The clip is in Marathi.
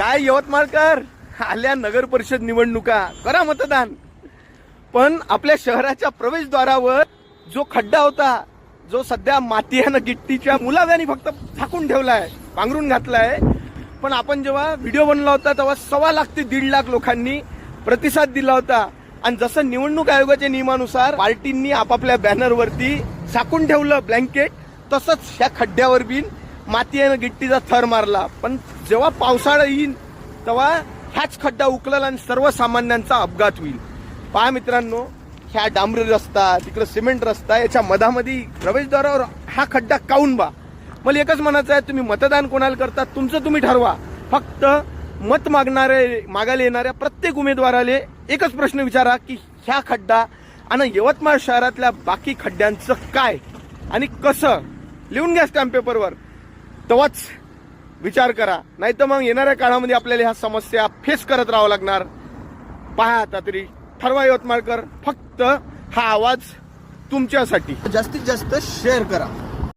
काय यवतमाळकर? आल्या नगर परिषद निवडणुका. करा मतदान. पण आपल्या शहराच्या प्रवेशद्वारावर जो खड्डा होता जो सध्या मातीयानं गिट्टीच्या मुलाव्यानी फक्त झाकून ठेवलाय पांघरून घातलाय पण आपण जेव्हा व्हिडिओ बनला होता तेव्हा सव्वा लाख ते दीड लाख लोकांनी प्रतिसाद दिला होता. आणि जसं निवडणूक आयोगाच्या नियमानुसार पार्टींनी आपापल्या बॅनरवरती झाकून ठेवलं ब्लँकेट तसंच ह्या खड्ड्यावर बिन मातीयानं गिट्टीचा थर मारला. पण जेव्हा पावसाळा येईल तेव्हा ह्याच खड्डा उकलेला आणि सर्वसामान्यांचा अपघात होईल. पहा मित्रांनो ह्या डांबरी रस्ता तिकडं सिमेंट रस्ता याच्या मधामध्ये प्रवेशद्वारावर हा खड्डा काऊन बा? मला एकच म्हणायचं आहे तुम्ही मतदान कोणाला करता तुमचं तुम्ही ठरवा. फक्त मत मागणारे मागायला येणाऱ्या प्रत्येक उमेदवाराले एकच प्रश्न विचारा की ह्या खड्डा आणि यवतमाळ शहरातल्या बाकी खड्ड्यांचं काय आणि कसं? लिहून घ्या स्टॅम्प पेपरवर तेव्हाच विचार करा. नाही तर मग येणाऱ्या काळामध्ये आपल्याला ह्या समस्या फेस करत राहावं लागणार. पहा आता तरी. ठरवा यवतमाळकर फक्त हा आवाज तुमच्यासाठी. जास्तीत जास्त शेअर करा.